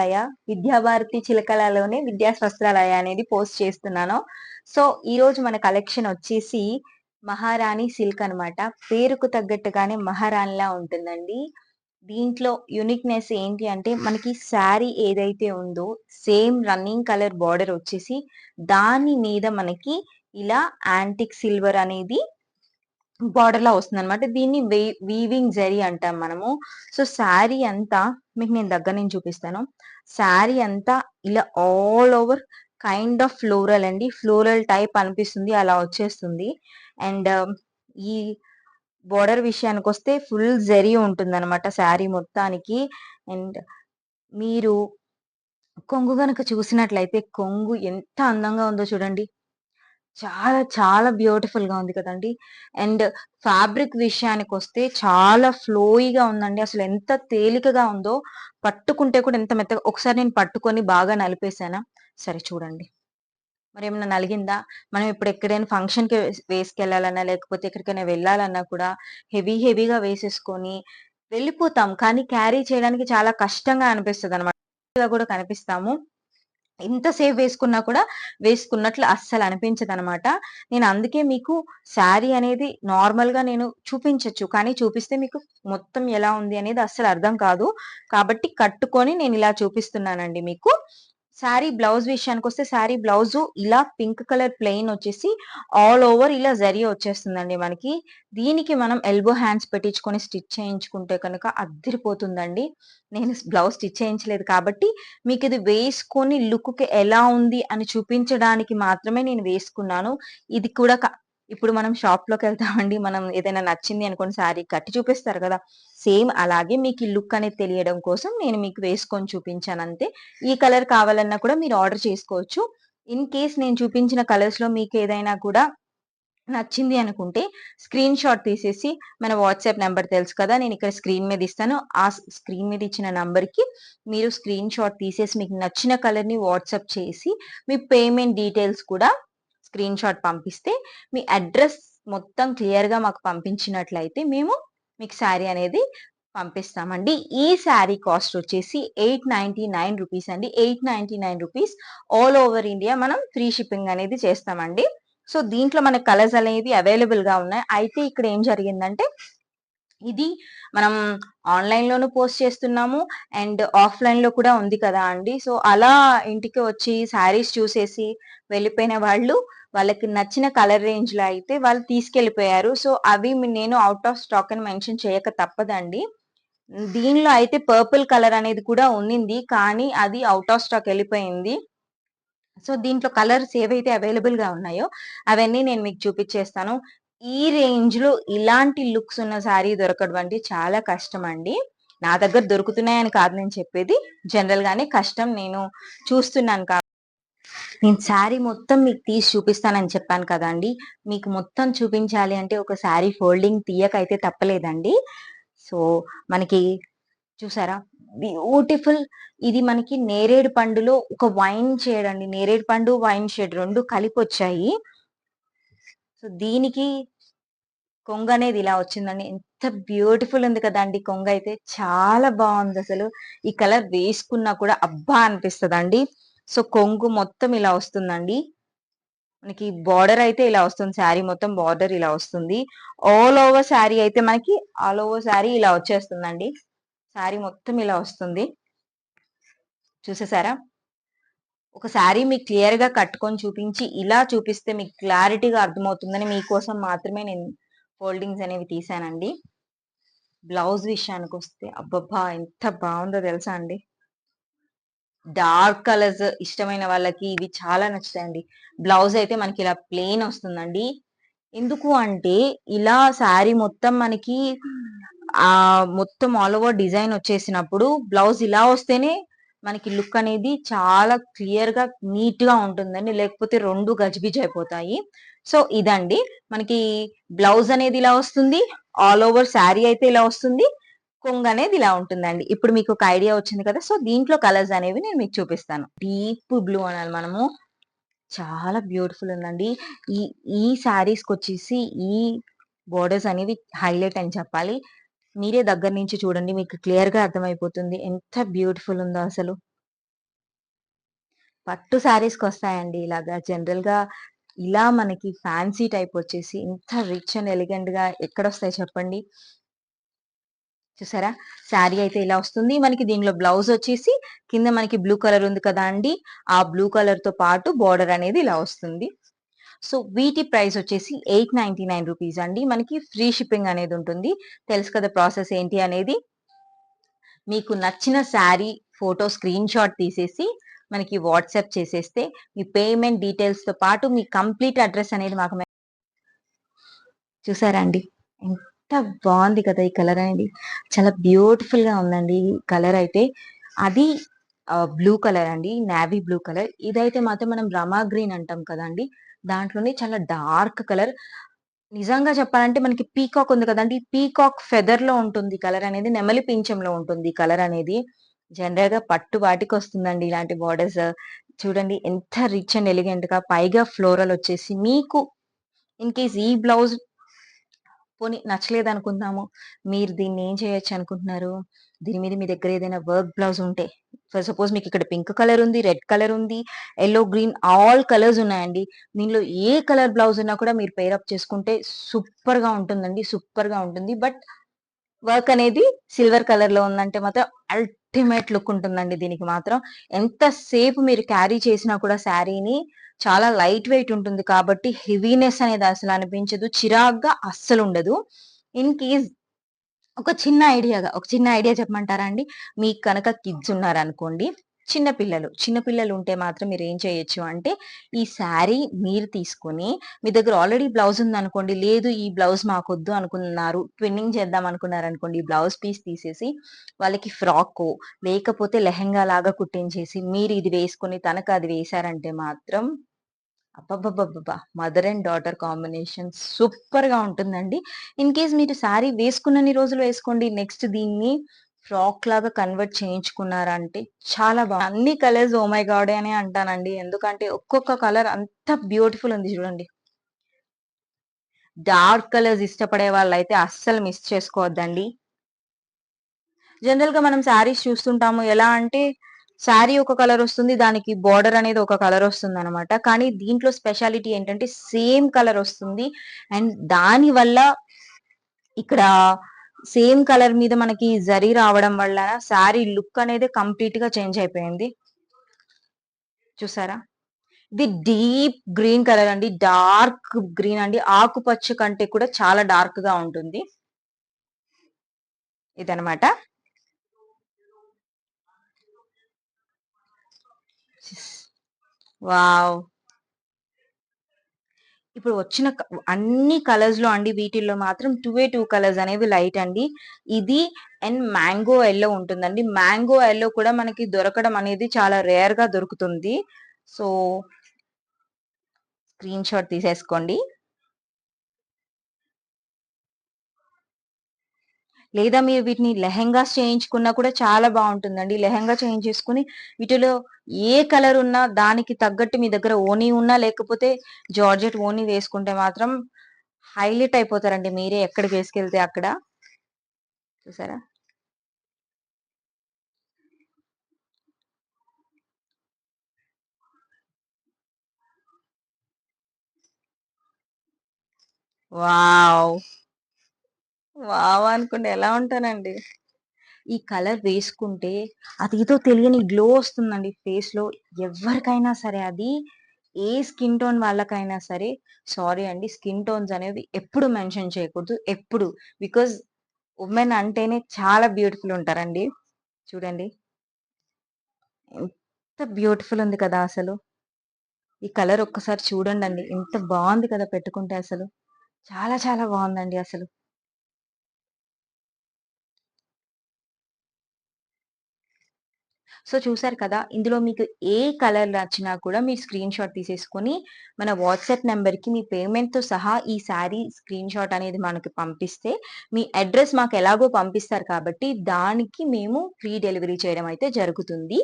లయ విద్యాభారతి చిలకలలోనే విద్యా స్వస్త్రాలయ అనేది పోస్ట్ చేస్తున్నాను. సో ఈ రోజు మన కలెక్షన్ వచ్చేసి మహారాణి సిల్క్ అనమాట పేరుకు తగ్గట్టుగానే మహారాణిలా ఉంటుందండి. దీంట్లో యూనిక్నెస్ ఏంటి అంటే మనకి శారీ ఏదైతే ఉందో సేమ్ రన్నింగ్ కలర్ బార్డర్ వచ్చేసి దాని మీద మనకి ఇలా యాంటిక్ సిల్వర్ అనేది బార్డర్ లా వస్తుంది అనమాట దీన్ని వీవింగ్ జరీ అంటాం మనము. సో శారీ అంతా మీకు నేను దగ్గర నుంచి చూపిస్తాను. శారీ అంతా ఇలా all over kind of floral అండి. ఫ్లోరల్ టైప్ అనిపిస్తుంది అలా వచ్చేస్తుంది. అండ్ um, ఈ బోర్డర్ విషయానికి వస్తే ఫుల్ జరీ ఉంటుంది అనమాట శారీ మొత్తానికి. అండ్ మీరు కొంగు కనుక చూసినట్లయితే కొంగు ఎంత అందంగా ఉందో చూడండి. చాలా చాలా బ్యూటిఫుల్గా ఉంది కదండి. అండ్ ఫ్యాబ్రిక్ విషయానికి వస్తే చాలా ఫ్లోయిగా ఉందండి. అసలు ఎంత తేలికగా ఉందో పట్టుకుంటే కూడా ఎంత మెత్తగా. ఒకసారి నేను పట్టుకొని బాగా నలిపేశానా సరే చూడండి. మరి ఏమైనా నలిగిందా? మనం ఇప్పుడు ఎక్కడైనా ఫంక్షన్కి వేసుకెళ్ళాలన్నా లేకపోతే ఎక్కడికైనా వెళ్ళాలన్నా కూడా హెవీ హెవీగా వేసేసుకొని వెళ్ళిపోతాం. కానీ క్యారీ చేయడానికి చాలా కష్టంగా అనిపిస్తుంది అనమాట కూడా కనిపిస్తాము. ఎంతసేపు వేసుకున్నా కూడా వేసుకున్నట్లు అస్సలు అనిపించదు అనమాట నేను అందుకే మీకు శారీ అనేది నార్మల్గా నేను చూపించచ్చు. కానీ చూపిస్తే మీకు మొత్తం ఎలా ఉంది అనేది అస్సలు అర్థం కాదు. కాబట్టి కట్టుకొని నేను ఇలా చూపిస్తున్నానండి మీకు. శారీ బ్లౌజ్ విషయానికి వస్తే శారీ బ్లౌజ్ ఇలా పింక్ కలర్ ప్లెయిన్ వచ్చేసి ఆల్ ఓవర్ ఇలా జరి వచ్చేస్తుందండి మనకి. దీనికి మనం ఎల్బో హ్యాండ్స్ పెట్టించుకొని స్టిచ్ చేయించుకుంటే కనుక అద్దరిపోతుందండి. నేను బ్లౌజ్ స్టిచ్ చేయించలేదు కాబట్టి మీకు ఇది వేసుకొని లుక్కి ఎలా ఉంది అని చూపించడానికి మాత్రమే నేను వేసుకున్నాను. ఇది కూడా ఇప్పుడు మనం షాప్లోకి వెళ్తామండి. మనం ఏదైనా నచ్చింది అనుకోండి శారీ కట్టి చూపిస్తారు కదా! సేమ్ అలాగే మీకు ఈ లుక్ అనేది తెలియడం కోసం నేను మీకు వేసుకొని చూపించాను అంతే. ఈ కలర్ కావాలన్నా కూడా మీరు ఆర్డర్ చేసుకోవచ్చు. ఇన్ కేస్ నేను చూపించిన కలర్స్లో మీకు ఏదైనా కూడా నచ్చింది అనుకుంటే స్క్రీన్ షాట్ తీసేసి మన వాట్సాప్ నెంబర్ తెలుసు కదా! నేను ఇక్కడ స్క్రీన్ మీద ఇస్తాను. ఆ స్క్రీన్ మీద ఇచ్చిన నంబర్కి మీరు స్క్రీన్ షాట్ తీసేసి మీకు నచ్చిన కలర్ని వాట్సాప్ చేసి మీ పేమెంట్ డీటెయిల్స్ కూడా స్క్రీన్ షాట్ పంపిస్తే మీ అడ్రస్ మొత్తం క్లియర్గా మాకు పంపించినట్లయితే మేము మీకు శారీ అనేది పంపిస్తామండి. ఈ శారీ కాస్ట్ వచ్చేసి ఎయిట్ నైన్టీ నైన్ రూపీస్ అండి. Eight ninety nine rupees all over India మనం ఫ్రీ షిప్పింగ్ అనేది చేస్తామండి. సో దీంట్లో మన కలర్స్ అనేది అవైలబుల్గా ఉన్నాయి. అయితే ఇక్కడ ఏం జరిగిందంటే ఇది మనం ఆన్లైన్ లోను పోస్ట్ చేస్తున్నాము అండ్ ఆఫ్లైన్లో కూడా ఉంది కదా అండి. సో అలా ఇంటికి వచ్చి శారీస్ చూసేసి వెళ్ళిపోయిన వాళ్ళు వాళ్ళకి నచ్చిన కలర్ రేంజ్లో అయితే వాళ్ళు తీసుకెళ్ళిపోయారు సో అవి నేను అవుట్ ఆఫ్ స్టాక్ అని మెన్షన్ చేయక తప్పదండి. దీనిలో అయితే పర్పుల్ కలర్ అనేది కూడా ఉండింది కానీ అది అవుట్ ఆఫ్ స్టాక్ వెళ్ళిపోయింది. సో దీంట్లో కలర్స్ ఏవైతే అవైలబుల్గా ఉన్నాయో అవన్నీ నేను మీకు చూపించేస్తాను. ఈ రేంజ్లో ఇలాంటి లుక్స్ ఉన్న శారీ దొరకడం అంటే చాలా కష్టం అండి నా దగ్గర దొరుకుతున్నాయని కాదు నేను చెప్పేది. జనరల్ గానే కష్టం నేను చూస్తున్నాను కాబట్టి నేను శారీ మొత్తం మీకు తీసి చూపిస్తానని చెప్పాను కదండి. మీకు మొత్తం చూపించాలి అంటే ఒక శారీ ఫోల్డింగ్ తీయకైతే తప్పలేదండి. సో మనకి చూసారా? బ్యూటిఫుల్ ఇది మనకి నేరేడు పండులో ఒక వైన్ షేడ్ అండి. నేరేడు పండు వైన్ షేడ్ రెండు కలిపి వచ్చాయి సో దీనికి కొంగ అనేది ఇలా వచ్చిందండి. ఎంత బ్యూటిఫుల్ ఉంది కదండి కొంగ అయితే. చాలా బాగుంది అసలు. ఈ కలర్ వేసుకున్నా కూడా అబ్బా అనిపిస్తుంది సో కొంగు మొత్తం ఇలా వస్తుందండి. మనకి బార్డర్ అయితే ఇలా వస్తుంది. శారీ మొత్తం బార్డర్ ఇలా వస్తుంది. ఆల్ ఓవర్ శారీ అయితే మనకి ఆల్ ఓవర్ శారీ ఇలా వచ్చేస్తుందండి. శారీ మొత్తం ఇలా వస్తుంది. చూసేసారా? ఒక శారీ మీకు క్లియర్గా కట్టుకొని చూపించి ఇలా చూపిస్తే మీకు క్లారిటీగా అర్థమవుతుందని మీకోసం మాత్రమే నేను ఫోల్డింగ్స్ అనేవి తీసానండి. బ్లౌజ్ విషయానికి వస్తే అబ్బబ్బా! ఎంత బాగుందో తెలుసా అండి? డార్క్ కలర్స్ ఇష్టమైన వాళ్ళకి ఇవి చాలా నచ్చుతాయండి. బ్లౌజ్ అయితే మనకి ఇలా ప్లెయిన్ వస్తుందండి. ఎందుకు అంటే ఇలా శారీ మొత్తం మనకి ఆ మొత్తం ఆల్ ఓవర్ డిజైన్ వచ్చేసినప్పుడు బ్లౌజ్ ఇలా వస్తేనే మనకి లుక్ అనేది చాలా క్లియర్గా నీట్గా ఉంటుందండి. లేకపోతే రెండు గజిబిజ్ అయిపోతాయి. సో ఇదండి. మనకి బ్లౌజ్ అనేది ఇలా వస్తుంది. ఆల్ ఓవర్ శారీ అయితే ఇలా వస్తుంది. కొంగ అనేది ఇలా ఉంటుందండి. ఇప్పుడు మీకు ఒక ఐడియా వచ్చింది కదా! సో దీంట్లో కలర్స్ అనేవి నేను మీకు చూపిస్తాను. డీప్ బ్లూ అనాలి మనము. చాలా బ్యూటిఫుల్ ఉందండి. ఈ ఈ శారీస్కి వచ్చేసి ఈ బోర్డర్స్ అనేవి హైలైట్ అని చెప్పాలి. మీరే దగ్గర నుంచి చూడండి. మీకు క్లియర్గా అర్థమైపోతుంది. ఎంత బ్యూటిఫుల్ ఉందో అసలు. పట్టు శారీస్కి వస్తాయండి ఇలాగా. జనరల్‌గా ఇలా మనకి ఫ్యాన్సీ టైప్ వచ్చేసి ఇంత రిచ్ అండ్ ఎలిగెంట్‌గా ఎక్కడొస్తాయి చెప్పండి? చూసారా? శారీ అయితే ఇలా వస్తుంది. మనకి దీనిలో బ్లౌజ్ వచ్చేసి కింద మనకి బ్లూ కలర్ ఉంది కదా అండి! ఆ బ్లూ కలర్‌తో పాటు బోర్డర్ అనేది ఇలా వస్తుంది. సో, వీటి ప్రైస్ వచ్చేసి ఎయిట్ నైన్టీ నైన్ రూపీస్ అండి. మనకి ఫ్రీ షిప్పింగ్ అనేది ఉంటుంది. తెలుసు కదా ప్రాసెస్ ఏంటి అనేది. మీకు నచ్చిన శారీ ఫోటో స్క్రీన్‌షాట్ తీసేసి మనకి వాట్సాప్ చేసేస్తే మీ పేమెంట్ డీటెయిల్స్‌తో పాటు మీ కంప్లీట్ అడ్రస్ అనేది మాకు చూసారండి చూసారా అండి? ఎంత బాగుంది కదా! ఈ కలర్ అనేది. చాలా బ్యూటిఫుల్‌గా ఉందండి ఈ కలర్ అయితే. అది బ్లూ కలర్ అండి. Navy blue colour. ఇదైతే మాత్రం మనం రమా గ్రీన్ అంటాం కదండి దాంట్లోనే చాలా డార్క్ కలర్. నిజంగా చెప్పాలంటే మనకి పీకాక్ ఉంది కదండి పీకాక్ ఫెదర్‌లో ఉంటుంది కలర్ అనేది. నెమలి పించంలో ఉంటుంది కలర్ అనేది. జనరల్‌గా పట్టు వాటికి వస్తుందండి ఇలాంటి బోర్డర్స్. చూడండి ఎంత రిచ్ అండ్ ఎలిగెంట్‌గా పైగా ఫ్లోరల్ వచ్చేసి మీకు ఇన్ కేస్ ఈ బ్లౌజ్ పోనీ నచ్చలేదనుకుందాము. మీరు దీన్ని ఏం చేయొచ్చు అనుకుంటున్నారు? దీని మీద మీ దగ్గర ఏదైనా వర్క్ బ్లౌజ్ ఉంటే ఫర్ సపోజ్ మీకు ఇక్కడ పింక్ కలర్ ఉంది, రెడ్ కలర్ ఉంది, ఎల్లో గ్రీన్ ఆల్ కలర్స్ ఉన్నాయండి. దీనిలో ఏ కలర్ బ్లౌజ్ ఉన్నా కూడా మీరు పేరప్ అప్ చేసుకుంటే సూపర్‌గా ఉంటుందండి. సూపర్‌గా ఉంటుంది. బట్ వర్క్ అనేది సిల్వర్ కలర్‌లో ఉందంటే మాత్రం అల్టిమేట్ లుక్ ఉంటుందండి దీనికి మాత్రం. ఎంతసేపు మీరు క్యారీ చేసినా కూడా శారీని చాలా లైట్ వెయిట్ ఉంటుంది కాబట్టి హెవీనెస్ అనేది అసలు అనిపించదు. చిరాగ్గా అస్సలు ఉండదు ఇన్ కేస్ ఒక చిన్న ఐడియాగా ఒక చిన్న ఐడియా చెప్పమంటారా అండి? మీకు కనుక కిడ్స్ ఉన్నారనుకోండి. చిన్నపిల్లలు చిన్నపిల్లలు ఉంటే మాత్రం మీరు ఏం చేయొచ్చు అంటే ఈ శారీ మీరు తీసుకొని మీ దగ్గర ఆల్రెడీ బ్లౌజ్ ఉంది అనుకోండి లేదు ఈ బ్లౌజ్ మాకొద్దు అనుకున్నారు. ట్విన్నింగ్ చేద్దాం అనుకున్నారనుకోండి. ఈ బ్లౌజ్ పీస్ తీసేసి వాళ్ళకి ఫ్రాకో లేకపోతే లెహెంగా లాగా కుట్టించేసి మీరు ఇది వేసుకొని తనకు అది వేశారంటే మాత్రం అబ్బబ్బబ్బబ్బబ్బా! మదర్ అండ్ డాటర్ కాంబినేషన్ సూపర్‌గా ఉంటుందండి. ఇన్ కేస్ మీరు శారీ వేసుకున్నన్ని రోజులు వేసుకోండి. నెక్స్ట్ దీన్ని ఫ్రాక్ లాగా కన్వర్ట్ చేయించుకున్నారంటే చాలా బా అన్ని కలర్స్ ఓమై మై గాడ్ అని అంటానండి. ఎందుకంటే ఒక్కొక్క కలర్ అంత బ్యూటిఫుల్ ఉంది చూడండి. డార్క్ కలర్స్ ఇష్టపడే వాళ్ళైతే అస్సలు మిస్ చేసుకోవద్దండి. జనరల్గా మనం శారీస్ చూస్తుంటాము. ఎలా అంటే శారీ ఒక కలర్ వస్తుంది. దానికి బోర్డర్ అనేది ఒక కలర్ వస్తుంది అనమాట కానీ దీంట్లో స్పెషాలిటీ ఏంటంటే సేమ్ కలర్ వస్తుంది. అండ్ దాని వల్ల ఇక్కడ సేమ్ కలర్ మీద మనకి జరీ రావడం వల్ల శారీ లుక్ అనేది కంప్లీట్గా చేంజ్ అయిపోయింది. చూసారా? ఇది డీప్ గ్రీన్ కలర్ అండి. డార్క్ గ్రీన్ అండి. ఆకుపచ్చ కంటే కూడా చాలా డార్క్‌గా ఉంటుంది. ఇదనమాట. వావ్! ఇప్పుడు వచ్చిన అన్ని కలర్స్లో అండి వీటిల్లో మాత్రం 2ఏ 2 కలర్స్ అనేవి లైట్ అండి. ఇది అండ్ మ్యాంగో ఎల్లో ఉంటుందండి. మ్యాంగో ఎల్లో కూడా మనకి దొరకడం అనేది చాలా రేర్గా దొరుకుతుంది. సో స్క్రీన్ షాట్ తీసేసుకోండి. లేదా మీరు వీటిని లెహెంగాస్ చేయించుకున్నా కూడా చాలా బాగుంటుందండి లెహెంగా చేయించేసుకుని వీటిలో ఏ కలర్ ఉన్నా దానికి తగ్గట్టు మీ దగ్గర ఓనీ ఉన్నా లేకపోతే జార్జెట్ ఓనీ వేసుకుంటే మాత్రం హైలైట్ అయిపోతారండి మీరే ఎక్కడికి వేసుకెళ్తే అక్కడ. చూసారా? వావ్! వావ్! అనుకుంటే ఎలా ఉంటానండి. ఈ కలర్ వేసుకుంటే అదేదో తెలియని గ్లో వస్తుందండి ఫేస్‌లో. ఎవ్వరికైనా సరే అది ఏ స్కిన్ టోన్ వాళ్ళకైనా సరే సారీ అండి. స్కిన్ టోన్స్ అనేవి ఎప్పుడు మెన్షన్ చేయకూడదు. ఎప్పుడు. బికాజ్ ఉమెన్ అంటేనే చాలా బ్యూటిఫుల్ ఉంటారండి. చూడండి. ఎంత బ్యూటిఫుల్ ఉంది కదా అసలు. ఈ కలర్ ఒక్కసారి చూడండండి. ఎంత బాగుంది కదా పెట్టుకుంటే అసలు. చాలా చాలా బాగుందండి అసలు. సో, చూసారు కదా! ఇందులో మీకు ఏ కలర్ నచ్చినా కూడా మీరు స్క్రీన్ షాట్ తీసేసుకొని మన వాట్సాప్ నెంబర్కి మీ పేమెంట్‌తో సహా ఈ శారీ స్క్రీన్ షాట్ అనేది మనకి పంపిస్తే మీ అడ్రస్ మాకు ఎలాగో పంపిస్తారు కాబట్టి దానికి మేము ఫ్రీ డెలివరీ చేయడం అయితే జరుగుతుంది.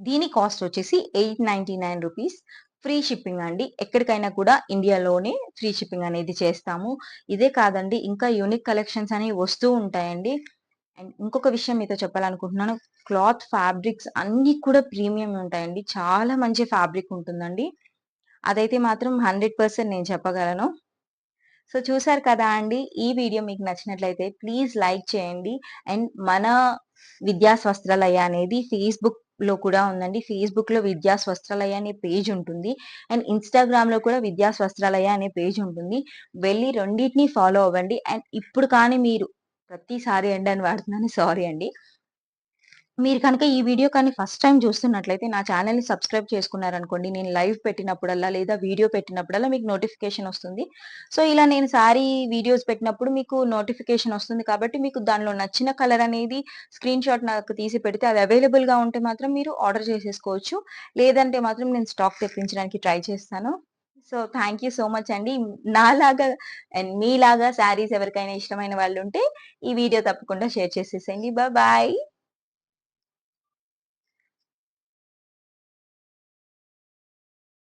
దీని కాస్ట్ వచ్చేసి eight ninety nine rupees free shipping అండి. ఎక్కడికైనా కూడా ఇండియాలోనే ఫ్రీ షిప్పింగ్ అనేది చేస్తాము. ఇదే కాదండి ఇంకా యూనిక్ కలెక్షన్స్ అనేవి వస్తూ ఉంటాయండి. అండ్ ఇంకొక విషయం మీతో చెప్పాలనుకుంటున్నాను. క్లాత్ ఫ్యాబ్రిక్స్ అన్నీ కూడా ప్రీమియం ఉంటాయండి. చాలా మంచి ఫ్యాబ్రిక్ ఉంటుందండి. అదైతే మాత్రం 100% నేను చెప్పగలను. సో చూసారు కదా అండి. ఈ వీడియో మీకు నచ్చినట్లయితే ప్లీజ్ లైక్ చేయండి. అండ్ మన విద్యా స్వస్త్రాలయ అనేది ఫేస్‌బుక్‌లో కూడా ఉందండి. ఫేస్‌బుక్‌లో విద్యా స్వస్త్రాలయ అనే పేజ్ ఉంటుంది. అండ్ ఇన్‌స్టాగ్రామ్‌లో కూడా విద్యా స్వస్త్రాలయ అనే పేజ్ ఉంటుంది. వెళ్ళి రెండింటిని ఫాలో అవ్వండి. అండ్ ఇప్పుడు కానీ మీరు ప్రతిసారి అండి అని వాడుతున్నాను సారీ అండి. మీరు కనుక ఈ వీడియో కానీ ఫస్ట్ టైం చూస్తున్నట్లయితే నా ఛానల్ని సబ్స్క్రైబ్ చేసుకున్నారనుకోండి. నేను లైవ్ పెట్టినప్పుడల్లా లేదా వీడియో పెట్టినప్పుడల్లా మీకు నోటిఫికేషన్ వస్తుంది. సో ఇలా నేను సారీ వీడియోస్ పెట్టినప్పుడు మీకు నోటిఫికేషన్ వస్తుంది కాబట్టి మీకు దానిలో నచ్చిన కలర్ అనేది స్క్రీన్‌షాట్ నాకు తీసి పెడితే అది అవైలబుల్‌గా ఉంటే మాత్రం మీరు ఆర్డర్ చేసేసుకోవచ్చు. లేదంటే మాత్రం నేను స్టాక్ తెప్పించడానికి ట్రై చేస్తాను. So thank you so much అండి. నాలాగా అండ్ మీలాగా శారీస్ ఎవరికైనా ఇష్టమైన వాళ్ళు ఉంటే ఈ వీడియో తప్పకుండా షేర్ చేసేసేయండి. బాయ్.